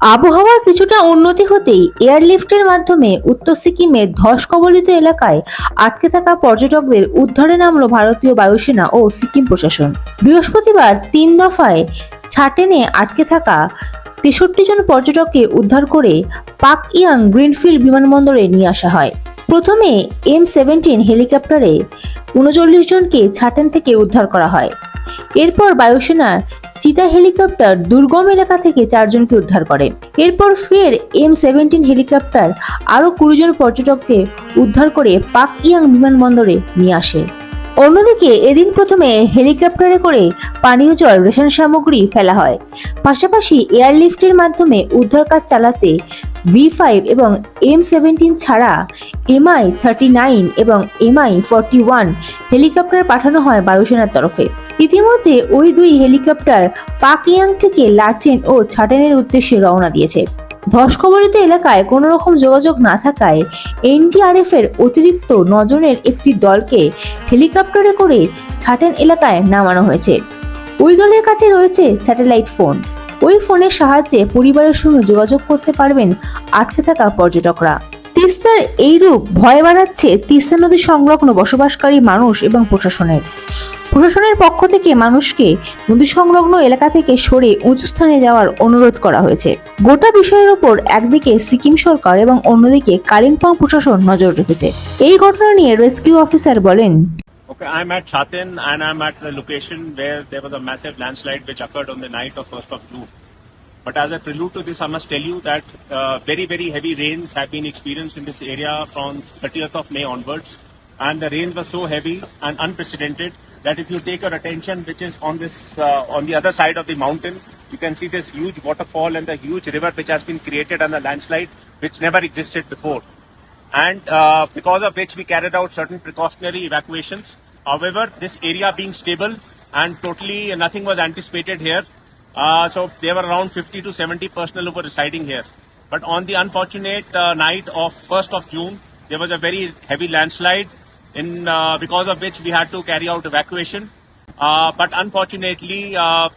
আবহাওয়ার কিছুটা উন্নতি হতেই এয়ারলিফটের মাধ্যমে উত্তর সিকিমের ধস কবলিত এলাকায় আটকে থাকা পর্যটকদের উদ্ধারে নামল ভারতীয় বায়ুসেনা ও সিকিম প্রশাসন। বৃহস্পতিবার তিন দফায় ছাটেনে আটকে থাকা তেষট্টি জন পর্যটককে উদ্ধার করে পাক ইয়াং গ্রিনফিল্ড বিমানবন্দরে নিয়ে আসা হয়। প্রথমে এম সেভেন্টিন হেলিকপ্টারে উনচল্লিশ জনকে ছাটেন থেকে উদ্ধার করা হয়। এরপর বায়ুসেনার চিতা হেলিকপ্টার দুর্গম এলাকা থেকে চারজনকে উদ্ধার করে। এরপর ফের এম সেভেন্টিন হেলিকপ্টার আরও কুড়ি জন পর্যটককে উদ্ধার করে পাক ইয়াং বিমানবন্দরে নিয়ে আসে। অন্যদিকে এদিন প্রথমে হেলিকপ্টারে করে পানীয় জল, রেশন সামগ্রী ফেলা হয়। পাশাপাশি এয়ারলিফটের মাধ্যমে উদ্ধার কাজ চালাতে ভি ফাইভ এবং এম সেভেন্টিন ছাড়া এমআই থার্টি নাইন এবং এমআই ফর্টি ওয়ান হেলিকপ্টার পাঠানো হয় বায়ুসেনার তরফে। ইতিমধ্যে ওই দুই হেলিকপ্টার পাকিয়াং থেকে লাচেন ও ছাটেনের উদ্দেশ্যে রওনা দিয়েছে। ধসকবলিত এলাকায় কোনো রকম যোগাযোগ না থাকায় এনডিআরএফ এর অতিরিক্ত নজনের একটি দলকে হেলিকপ্টারে করে ছাটেন এলাকায় নামানো হয়েছে। ওই দলের কাছে রয়েছে স্যাটেলাইট ফোন। ওই ফোনের সাহায্যে পরিবারের সঙ্গে যোগাযোগ করতে পারবেন আটকে থাকা পর্যটকরা। তিস্তার এই রূপ ভয় বাড়াচ্ছে তিস্তা নদী সংলগ্ন বসবাসকারী মানুষ এবং প্রশাসনের। প্রশাসনের পক্ষ থেকে মানুষকে নদী সংলগ্ন এলাকা থেকে সরে উঁচু স্থানে যাওয়ার অনুরোধ করা হয়েছে গোটা বিষয়ের উপর একদিকে সিকিম সরকার এবং অন্যদিকে কালিম্পং প্রশাসন নজর রেখেছে এই ঘটনা নিয়ে রেস্কিউ অফিসার বলেন Okay, I'm at Chatin and I'm at the location where there was a massive landslide which occurred on the night of 1st of June. But as a prelude to this, I must tell you that uh, very, very heavy rains have been experienced in this area from 30th of May onwards. And the rains were so heavy and unprecedented that if you take your attention, which is on this, uh, on the other side of the mountain, you can see this huge waterfall and the huge river which has been created and the landslide which never existed before and uh, because of which we carried out certain precautionary evacuations. However, this area being stable and totally nothing was anticipated here, uh, so there were around 50 to 70 personnel who were residing here. But on the unfortunate uh, night of 1st of June, there was a very heavy landslide, in uh, because of which we had to carry out evacuation. Uh, but unfortunately, uh,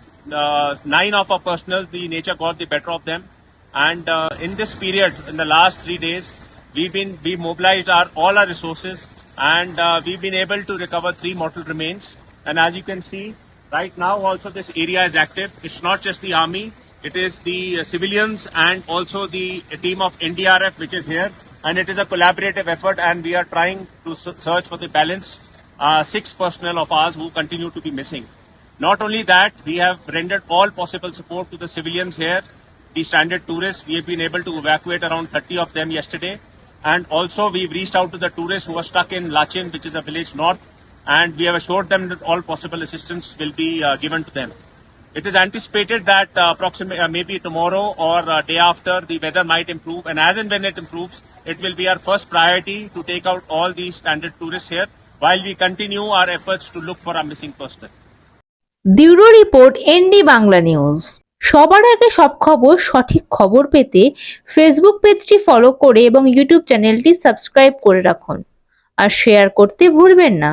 nine of our personnel, the nature got the better of them. And in this period, in the last three days, we've been we mobilized our all our resources, and uh, we've been able to recover three mortal remains. And as you can see, right now also this area is active. It's not just the army; it is the uh, civilians and also the team of NDRF which is here. And it is a collaborative effort, and we are trying to search for the balance uh, six personnel of ours who continue to be missing. Not only that, we have rendered all possible support to the civilians here, the stranded tourists. We have been able to evacuate around 30 of them yesterday. And also, we've reached out to the tourists who are stuck in Lachin, which is a village north, and we have assured them that all possible assistance will be uh, given to them. It is anticipated that uh, approximately uh, maybe tomorrow or uh, day after the weather might improve, and as and when it improves, it will be our first priority to take out all these standard tourists here while we continue our efforts to look for our missing personnel. Bureau report ND Bangla news সবার আগে সব খবর সঠিক খবর পেতে Facebook পেজটি follow করে এবং ইউটিউব চ্যানেলটি সাবস্ক্রাইব করে রাখুন আর শেয়ার করতে ভুলবেন না